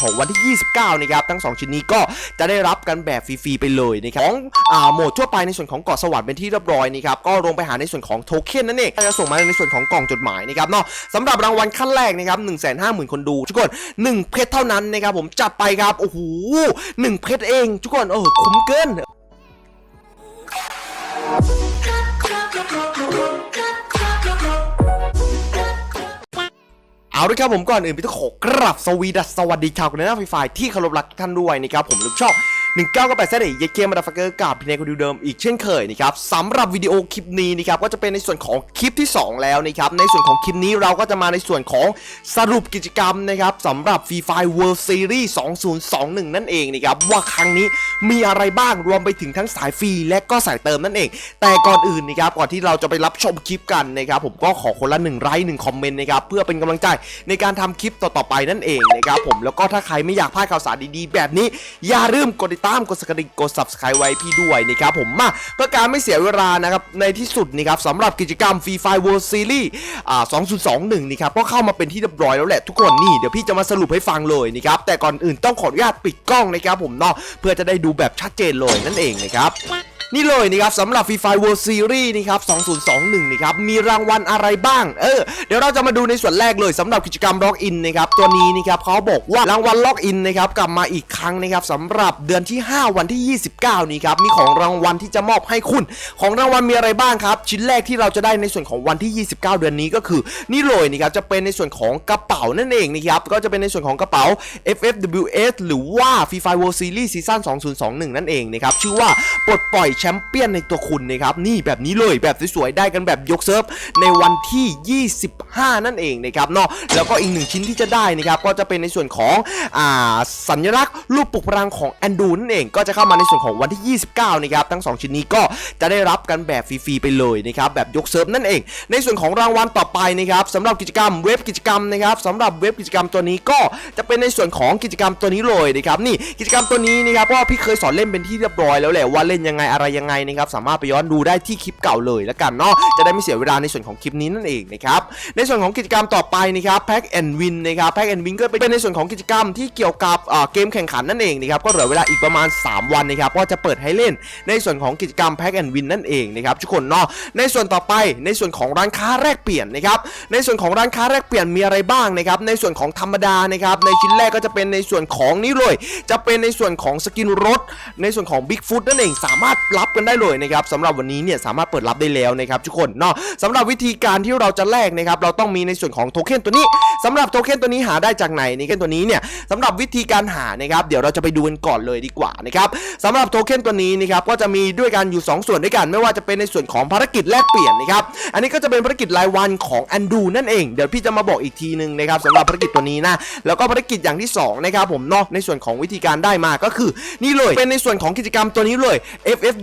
ของวันที่ 29 นะครับ ทั้ง 2 ชิ้นนี้ก็จะได้รับกันแบบฟรีๆไปเลยนะครับของอ่าโหมดทั่วไปในส่วนของเกาะสวรรค์เป็นที่เรียบร้อยนะครับ ก็ลงไปหาในส่วนของโทเค็นนั่นเองจะส่งมาในส่วนของกล่องจดหมายนะครับเนาะสำหรับรางวัลขั้นแรกนะครับ 150,000 คนดู ทุกคน 1 เพชรเท่านั้นนะครับผมจัดไปครับ โอ้โห 1 เพชรเอง ทุกคนเออคุ้มเกิน เอาด้วยครับผมก่อนอื่นพี่ต้องขอกราบสวีดัสสวัสดีชาวกันนักไฟที่เคารพรักทุกท่านด้วยนะครับผมลูกชอบ 1998เซตเอกเกมมาดาฟักเกอร์กับพี่เนคนดูเดิมอีกเช่นเคยนะครับสำหรับวิดีโอคลิปนี้นะครับก็จะเป็นในส่วนของคลิปที่ 2 แล้วนะครับในส่วนของคลิปนี้เราก็จะมาในส่วนของสรุปกิจกรรมนะครับสำหรับ Free Fire World Series 2021 นั่นเองนะครับว่าครั้งนี้มีอะไรบ้างรวมไปถึงทั้งสายฟรีและก็สายเติมนั่นเอง แต่ก่อนอื่นนะครับก่อนที่เราจะไปรับชมคลิปกันนะครับผมก็ขอคนละหนึ่งไลค์หนึ่งคอมเมนต์นะครับเพื่อเป็นกำลังใจในการทำคลิปต่อๆไปนั่นเองนะครับผมแล้วก็ถ้าใครไม่อยากพลาดข่าวสารดีๆ แบบนี้อย่าลืมกดติดตามกดสกดิ่งกด subscribe ไว้พี่ด้วยนะครับผมมาเพื่อการไม่เสียเวลานะครับในที่สุดนี่ครับสำหรับกิจกรรม Free Fire World Series อ่า2021นี่ครับก็เข้ามาเป็นที่เรียบร้อยแล้วแหละทุกคนนี่เดี๋ยวพี่จะมาสรุปให้ฟังเลยนะครับแต่ก่อนอื่นต้องขออนุญาตปิดกล้องนะครับผมเนาะเพื่อจะได้ดูแบบชัดเจนเลยนั่นเองนะครับ นี่เลยนะครับสำหรับ Free Fire World Series นะครับ2021นะครับมีรางวัลอะไรบ้าง เออเดี๋ยวเราจะมาดูในส่วนแรกเลยสำหรับกิจกรรม Log In นะครับตัวนี้นะครับเขาบอกว่ารางวัล Log In นะครับกลับมาอีกครั้งนะครับสำหรับเดือนที่ 5 วันที่ 29 นี้ครับมีของรางวัลที่จะมอบให้คุณ ของรางวัลมีอะไรบ้างครับ ชิ้นแรกที่เราจะได้ในส่วนของวันที่ 29 เดือนนี้ก็คือ นี่เลยนะครับจะเป็นในส่วนของกระเป๋านั่นเองนะครับก็จะเป็นในส่วนของกระเป๋า FFWS หรือว่า Free Fire World Series Season 2021 นั่นเองนะครับชื่อว่าปลดปล่อยแชมเปี้ยนในตัวคุณนะครับนี่แบบนี้เลยแบบสวยๆได้กันแบบยกเซิร์ฟในวันที่ 25 นั่นเองนะครับเนาะแล้วก็อีกหนึ่งชิ้นที่จะได้นะครับก็จะเป็นในส่วนของอ่าสัญลักษณ์รูปปลุกพลังของแอนดูนั่นเองก็จะเข้ามาในส่วนของวันที่ 29 นะครับทั้ง 2 ชิ้นนี้ก็จะได้รับกันแบบฟรีๆไปเลยนะครับแบบยกเซิร์ฟนั่นเอง ในส่วนของรางวัลต่อไปนะครับสำหรับกิจกรรมเว็บกิจกรรมนะครับสำหรับเว็บกิจกรรมตัวนี้ก็จะเป็นในส่วนของกิจกรรมตัวนี้เลยนะครับนี่กิจกรรมตัวนี้นะครับเพราะพี่เคยสอนเล่นเป็นที่เรียบร้อยแล้วแหละว่าเล่นยังไงอะไรยังไงนะครับสามารถไปย้อนดูได้ที่คลิปเก่าเลยแล้วกันเนาะจะได้ไม่เสียเวลาในส่วนของคลิปนี้นั่นเองนะครับในส่วนของกิจกรรมต่อไปนะครับแพ็กแอนด์วินนะครับแพ็กแอนด์วินก็เป็นในส่วนของกิจกรรมที่เกี่ยวกับเกมแข่งขันนั่นเองนะครับก็เหลือเวลาอีกประมาณ 3 วันนะครับก็จะเปิดให้เล่นในส่วนของกิจกรรมแพ็กแอนด์วินนั่นเองนะครับทุกคนเนาะในส่วนต่อไปในส่วนของร้านค้าแลกเปลี่ยนนะครับในส่วนของร้านค้าแลกเปลี่ยนมีอะไรบ้างนะครับในส่วนของธรรมดานะครับในชิ้นแรกก็จะเป็นในส่วนของนี้เลย จะเป็นในส่วนของสกินรถ ในส่วนของ Big Foot นั่นเองสามารถรับับกันได้เลยนะครับสำหรับวันนี้เนี่ยสามารถเปิดรับได้แล้วนะครับทุกคนเนาะสำหรับวิธีการที่เราจะแลกนะครับเราต้องมีในส่วนของโทเค็นตัวนี้สำหรับโทเค็นตัวนี้หาได้จากไหนนี่เค็นตัวนี้เนี่ยสำหรับวิธีการหานะครับเดี๋ยวเราจะไปดูกันก่อนเลยดีกว่านะครับสำหรับโทเค็นตัวนี้นะครับก็จะมีด้วยกันอยู่ 2 ส่วนด้วยกัน ไม่ว่าจะเป็นในส่วนของภารกิจแลกเปลี่ยนนะครับอันนี้ก็จะเป็นภารกิจรายวันของอันดูนั่นเองเดี๋ยวพี่จะมาบอกอีกทีหนึงนะครับสำหรับภารกิจตัวนี้นะแล้วก็ภารกิจอย่างที่สองนะครับผมเนาะในส่วนของวิธีการได้มาก็คือ นี่เลยเป็นในส่วนของกิจกรรมตัวนี้เลย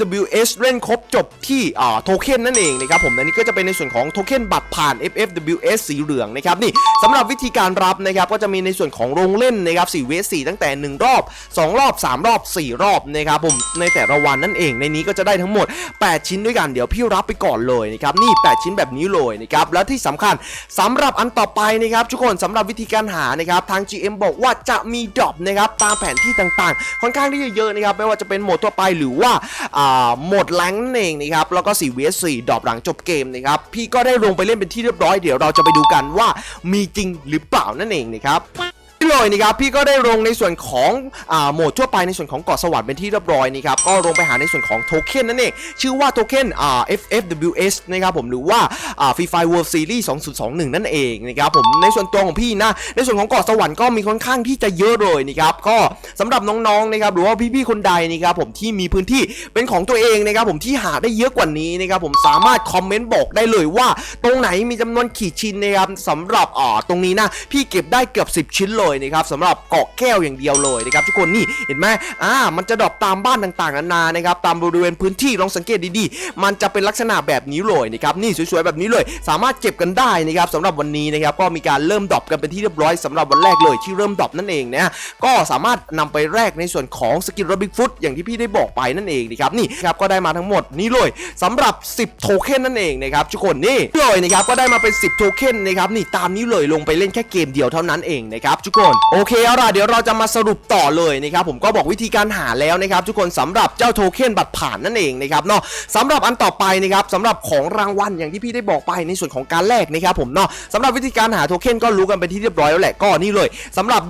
FWS เล่นครบจบที่อ่าโทเค็นนั่นเองนะครับผมอันนี้ก็จะเป็นในส่วนของโทเค็นบัตรผ่าน FFWS สีเหลืองนะครับนี่สำหรับวิธีการรับนะครับก็จะมีในส่วนของโรงเล่นนะครับ4เวส4ตั้งแต่ 1 รอบ 2 รอบ 3 รอบ 4 รอบนะครับผมในแต่ละวันนั่นเองในนี้ก็จะได้ทั้งหมด 8 ชิ้นด้วยกันเดี๋ยวพี่รับไปก่อนเลยนะครับนี่ 8 ชิ้นแบบนี้เลยนะครับแล้วที่สำคัญสำหรับอันต่อไปนะครับทุกคนสำหรับวิธีการหานะครับทาง GM บอกว่าจะมีดรอปนะครับตามแผนที่ต่างๆ ค่อนข้างที่จะเยอะนะครับไม่ว่าจะเป็นโหมดทั่วไปหรือว่าอาหมดแรงนั่นเองนะครับแล้วก็4 vs 4ดรอปหลังจบเกมนะครับพี่ก็ได้ลงไปเล่นเป็นที่เรียบร้อยเดี๋ยวเราจะไปดูกันว่ามีจริงหรือเปล่านั่นเองนะครับ เลยนะครับพี่ก็ได้ลงในส่วนของอ่าโหมดทั่วไปในส่วนของเกาะสวรรค์เป็นที่เรียบร้อยนะครับก็ลงไปหาในส่วนของโทเค็นนั่นเองชื่อว่าโทเค็นอ่า FFWS นะครับผมหรือว่าอ่า Free Fire World Series 2021 นั่นเองนะครับผมในส่วนตัวของพี่นะในส่วนของเกาะสวรรค์ก็มีค่อนข้างที่จะเยอะเลยนะครับก็สำหรับน้องๆนะครับหรือว่าพี่ๆคนใดนะครับผมที่มีพื้นที่เป็นของตัวเองนะครับผมที่หาได้เยอะกว่านี้นะครับผมสามารถคอมเมนต์บอกได้เลยว่า ตรงไหนมีจำนวนขีดชิ้นนะครับสำหรับอ่าตรงนี้นะพี่เก็บได้เกือบ 10 ชิ้นเลยนะครับสำหรับเกาะแก้วอย่างเดียวเลยนะครับทุกคนนี่เห็นไหมอ่ามันจะดรอปตามบ้านต่างๆนานานะครับตามบริเวณพื้นที่ลองสังเกตดีๆ มันจะเป็นลักษณะแบบนี้เลยนะครับนี่สวยๆแบบนี้เลย สามารถเก็บกันได้นะครับสำหรับวันนี้นะครับก็มีการเริ่มดรอปกันเป็นที่เรียบร้อยสำหรับวันแรกเลยที่เริ่มดรอปนั่นเองนะก็สามารถนำไปแลกในส่วนของสกินรบิกฟุตอย่างที่พี่ได้บอกไปนั่นเองนะครับนี่ครับก็ได้มาทั้งหมดนี้เลยสำหรับ 10 โทเค็นนั่นเองนะครับทุกคนนี่เลยนะครับก็ได้มาเป็น 10 โทเค็นนะครับนี่ตามนี้เลยลงไปเล่นแค่เกมเดียวเท่านั้นเองนะครับทุกคนคน โอเคเอาล่ะเดี๋ยวเราจะมาสรุปต่อเลยนะครับผมก็บอกวิธีการหาแล้วนะครับทุกคนสำหรับเจ้าโทเค็นบัตรผ่านนั่นเองนะครับเนาะสำหรับอันต่อไปนะครับสำหรับของรางวัลอย่างที่พี่ได้บอกไปในส่วนของการแลกนะครับผมเนาะสำหรับวิธีการหาโทเค็นก็รู้กันเป็นที่เรียบร้อยแล้วแหละก็นี่เลยสำหรับ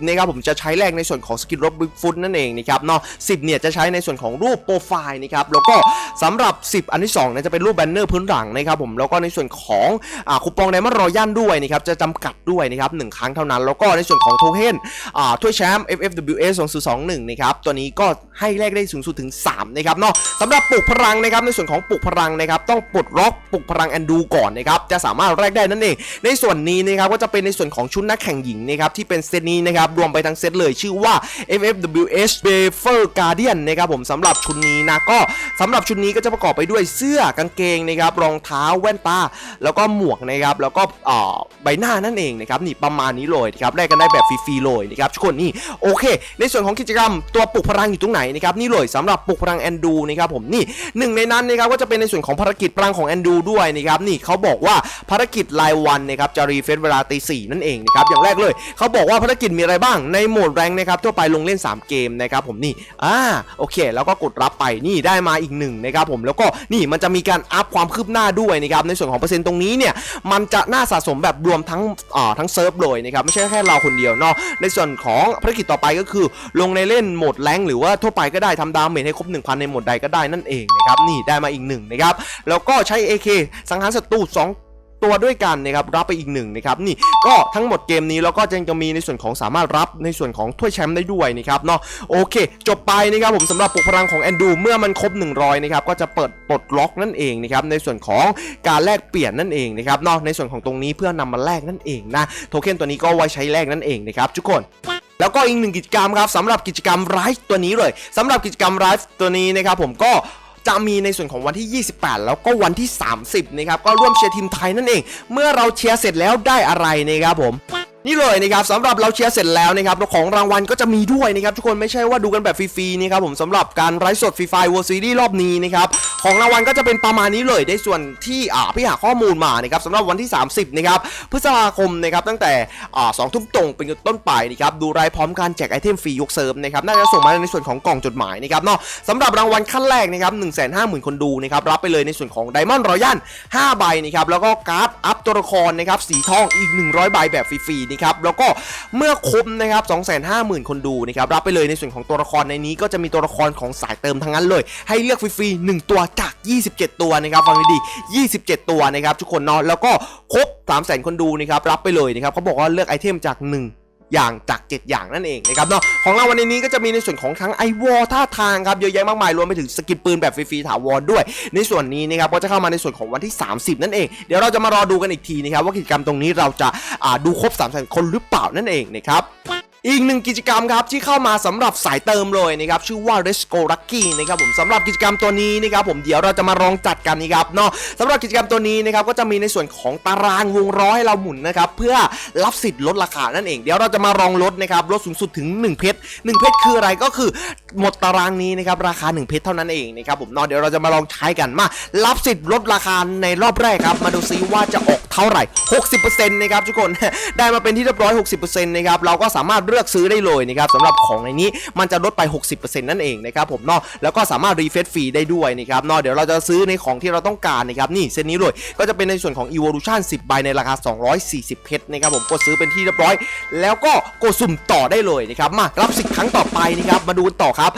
20นะครับผมจะใช้แลกในส่วนของสกินรถบิ๊กฟุตนั่นเองนะครับเนาะ10เนี่ยจะใช้ในส่วนของรูปโปรไฟล์นะครับแล้วก็สำหรับ 10 อันที่2เนี่ยจะเป็นรูปแบนเนอร์พื้นหลังนะครับผมแล้วก็ในส่วนของอคูปองไดมอนด์รอยัลด้วยนะครับจะจำกัดด้วยนะครับหนึ่งครั้งเท่านั้นแล้วก็ในส่วนของโทเค็นอ่าถ้วยแชมป์ FFWS 2021นะครับตัวนี้ก็ให้แลกได้สูงสุดถึง 3 นะครับเนาะสำหรับปลุกพลังนะครับในส่วนของปลุกพลังนะครับต้องปลดล็อกปลุกพลังแอนดูก่อนนะครับจะสามารถแลกได้นั่นเอง ในส่วนนี้นะครับก็จะเป็นในส่วนของชุดนักแข่งหญิงนะครับที่เป็นเซตนี้นะครับรวมไปทั้งเซตเลยชื่อว่า FFWS b a f e r Guardian นะครับผมสำหรับชุดนี้นะก็สำหรับชุดนี้ก็จะประกอบไปด้วยเสื้อกางเกงนะครับรองเท้าแว่นตา แล้วก็หมวกนะครับแล้วก็อ่าใบหน้านั่นเองนะครับนี่ประมาณนี้เลยครับแลกกันได้แบบฟรีๆเลยนะครับทุกคนนี่โอเค ในส่วนของกิจกรรมตัวปลุกพลังอยู่ตรงไหนนะครับนี่เลยสำหรับปลุกพลังแอนดูนะครับผมนี่หนึ่งในนั้นนะครับก็จะเป็นในส่วนของภารกิจพลังของแอนดูด้วยนะครับนี่เขาบอกว่าภารกิจรายวันนะครับจะรีเฟซเวลาตีสี่นั่นเองนะครับอย่างแรกเลยเขาบอกว่าภารกิจมีอะไรบ้างในโหมดแรงนะครับทั่วไปลงเล่น 3 เกมนะครับผมนี่อ่าโอเค แล้วก็กดรับไปนี่ได้มาอีกหนึ่งนะครับผมแล้วก็นี่มันจะมีการอัพความคืบหน้าด้วยนะครับในส่วนของเปอร์เซ็นต์ตรงนี้เนี่ยมันจะน่าสะสมแบบรวมทั้งอ่าทั้งเซิร์ฟเลยนะครับไม่ใช่แค่เราคนเดียวเนาะในส่วนของภารกิจต่อไปก็คือ ลงในเล่นโหมดแรงหรือว่าทั่วไปก็ได้ทำดาเมจให้ครบ 1,000 ในโหมดใดก็ได้นั่นเองนะครับนี่ได้มาอีกหนึ่งนะครับแล้วก็ใช้ AK สังหารศัตรู2 ตัวด้วยกันนะครับรับไปอีกหนึ่งนะครับนี่ก็ทั้งหมดเกมนี้แล้วก็ยังจะมีในส่วนของสามารถรับในส่วนของถ้วยแชมป์ได้ด้วยนะครับเนาะโอเค จบไปนะครับผมสำหรับปลุกพลังของแอนดูเมื่อมันครบ 100นะครับก็จะเปิดปลดล็อกนั่นเองนะครับในส่วนของการแลกเปลี่ยนนั่นเองนะครับเนาะในส่วนของตรงนี้เพื่อนำมาแลกนั่นเองนะโทเค็นตัวนี้ก็ไว้ใช้แลกนั่นเองนะครับทุกคนแล้วก็อีกหนึ่งกิจกรรมครับสำหรับกิจกรรมไลฟ์ตัวนี้เลยสำหรับกิจกรรมไลฟ์ตัวนี้นะครับผมก็ จะมีในส่วนของวันที่ 28 แล้วก็วันที่ 30 นะครับ ก็ร่วมเชียร์ทีมไทยนั่นเอง เมื่อเราเชียร์เสร็จแล้วได้อะไรนะครับผมนี่เลยนะครับสำหรับเราเชียร์เสร็จแล้วนะครับของรางวัลก็จะมีด้วยนะครับทุกคนไม่ใช่ว่าดูกันแบบฟรีๆนะครับผมสำหรับการไลฟ์สดฟรีไฟเวอร์ซีรีส์รอบนี้นะครับของรางวัลก็จะเป็นประมาณนี้เลยในส่วนที่อ่าพี่หาข้อมูลมานะครับสำหรับวันที่ 30นะครับพฤษภาคมนะครับตั้งแต่อ่าสองทุ่มตรงเป็นต้นไปนะครับดูรายพร้อมการแจกไอเทมฟรียกเซิร์ฟนะครับน่าจะส่งมาในส่วนของกล่องจดหมายนะครับเนาะสำหรับรางวัลขั้นแรกนะครับ1 5 0 0 0 0คนดูนะครับรับไปเลยในส่วนของไดมอนด์รอยัล5ใบนะครับแล้วก็การ์ดอัพตัวละครนะครับสีทองอีก 100 ใบแบบฟรีๆนะครับแล้วก็เมื่อครบนะครับ250,000คนดูนะครับรับไปเลยในส่วนของตัวละครในนี้ก็จะมีตัวละครของสายเติมทั้งนั้นเลย ให้เลือกฟรีๆ1ตัวจาก 27 ตัวนะครับฟังดี27 ตัวนะครับทุกคนเนาะแล้วก็ครบ300,000คนดูนะครับรับไปเลยนะครับเขาบอกว่าเลือกไอเทมจาก 1อย่างจาก 7 อย่างนั่นเองนะครับเนาะของเราวันนี้ก็จะมีในส่วนของทั้งไอวอลท่าทางครับเยอะแยะมากมายรวมไปถึงสกินปืนแบบฟรีๆถาวรด้วย ในส่วนนี้นะครับก็จะเข้ามาในส่วนของวันที่ 30 นั่นเองเดี๋ยวเราจะมารอดูกันอีกทีนะครับว่ากิจกรรมตรงนี้เราจะดูครบ3 0 0 0 0คนหรือเปล่านั่นเองนะครับ อีกหนึ่งกิจกรรมครับที่เข้ามาสำหรับสายเติมเลยนะครับชื่อว่า r e s c o Lucky นะครับผมสำหรับกิจกรรมตัวนี้นะครับผมเดี๋ยวเราจะมาลองจัดกันนะครับเนาะสำหรับกิจกรรมตัวนี้นะครับก็จะมีในส่วนของตารางวงล้อยให้เราหมุนนะครับเพื่อรับสิทธิ์ลดราคานั่นเองเดี๋ยวเราจะมาลองลดนะครับลดสูงสุดถึง 1 เพชร1เพชรคืออะไรก็คือหมดตารางนี้นะครับราคา 1 เพชรเท่านั้นเองนะครับผมเนาะเดี๋ยวเราจะมาลองใช้กันมารับสิทธิ์ลดราคาในรอบแรกครับมาดูซิว่าจะออกเท่าไหร่ 60%นะครับทุกคนได้มาเป็นที่เรียบร้อย 60%นะครับเราก็สามารถเลือกซื้อได้เลยนะครับสำหรับของในนี้มันจะลดไป 60%นั่นเองนะครับผมเนาะแล้วก็สามารถรีเฟซฟรีได้ด้วยนะครับเนาะเดี๋ยวเราจะซื้อในของที่เราต้องการนะครับนี่เซตนี้เลยก็จะเป็นในส่วนของ Evolution 10ใบในราคา 240 เพชรนะครับผมกดซื้อเป็นที่เรียบร้อย แล้วก็กดสุ่มต่อได้เลยนะครับมารับสิทธิ์ครั้งต่อไปนะครับมาดูกันต่อครับ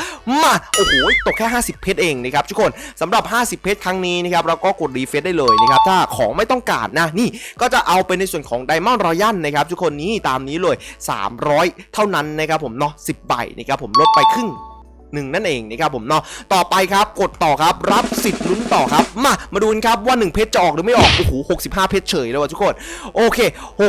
มาโอ้โหตกแค่ 50 เพชรเองนะครับทุกคนสำหรับ 50 เพชรครั้งนี้นะครับเราก็กดรีเฟซได้เลยนะครับถ้าของไม่ต้องการนะนี่ก็จะเอาเป็นในส่วนของ Diamond Royal นะครับทุกคนนี่ตามนี้เลย 300เท่านั้นนะครับผมเนาะ10ใบนะครับผมลดไปครึ่ง หนึ่งนั่นเองนะครับผมเนาะต่อไปครับกดต่อครับรับสิทธิ์ลุ้นต่อครับ มามาดูกันครับว่า 1 เพชรจะออกหรือไม่ออกโอ้โห65 เพชรเฉยเลยว่ะทุกคนโอเค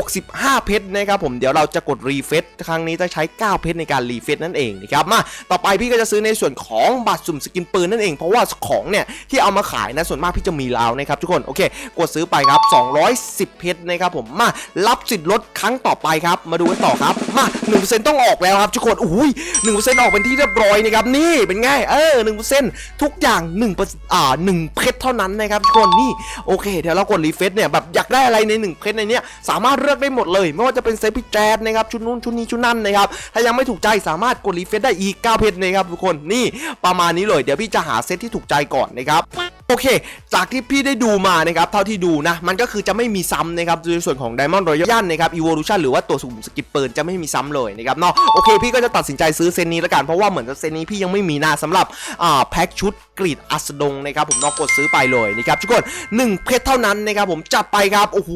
65 เพชรนะครับผมเดี๋ยวเราจะกดรีเฟซครั้งนี้จะใช้ 9 เพชรในการรีเฟซนั่นเองนะครับมาต่อไปพี่ก็จะซื้อในส่วนของบัตรสุ่มสกินปืนนั่นเอง เพราะว่าของเนี่ยที่เอามาขายนะส่วนมากพี่จะมีแล้วนะครับทุกคนโอเค กดซื้อไปครับ 210 เพชรนะครับผมมารับสิทธิ์ลดครั้งต่อไปครับมาดูกันต่อครับมา1%ต้องออกแล้วครับทุกคนอุ้ย1%ออกเป็นที่เรียบร้อยนะครับนี่เป็นไงเออหนึ่งเปอร์เซ็นต์ทุกอย่างหนึ่งเปอร์อ่าหนึ่งเพชรเท่านั้นนะครับทุกคนนี่โอเคเดี๋ยวเรากดรีเฟซเนี่ยแบบอยากได้อะไรในหนึ่งเพชรในเนี้ยสามารถเลือกได้หมดเลย ไม่ว่าจะเป็นเซฟพิแจดนะครับชุดนู้นชุดนี้ชุดนั่นนะครับถ้ายังไม่ถูกใจสามารถกดรีเฟซได้อีก9เพชรนะครับทุกคนนี่ประมาณนี้เลยเดี๋ยวพี่จะหาเซตที่ถูกใจก่อนนะครับ โอเค จากที่พี่ได้ดูมานะครับเท่าที่ดูนะ มันก็คือจะไม่มีซ้ำนะครับในส่วนของ Diamond Royal นะครับ Evolution หรือว่าตัวสุ่มสกิปเปิลจะไม่มีซ้ำเลยนะครับเนาะโอเคพี่ก็จะตัดสินใจซื้อเซนนี้ละกัน เพราะว่าเหมือนกับเซนนี้พี่ยังไม่มีนะสำหรับอ่าแพ็คชุดกรีดอัสดงนะครับผมนอกกดซื้อไปเลยนะครับทุกคน1เพชรเท่านั้นนะครับผมจัดไปครับโอ้โห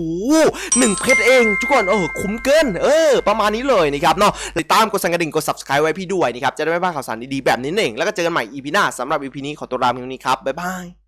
หนึ่งเพชรเองทุกคนเออคุ้มเกินเออประมาณนี้เลยนะครับเนาะติดตามกดสั่นกระดิ่งกด subscribe ไว้พี่ด้วยนะครับจะได้ไม่พลาดข่าวสารดีๆแบบนี้เองแล้วก็เจอกันใหม่ EP หน้าสำหรับ EP นี้ขอตัวลาเพียงนี้ครับบ๊ายบาย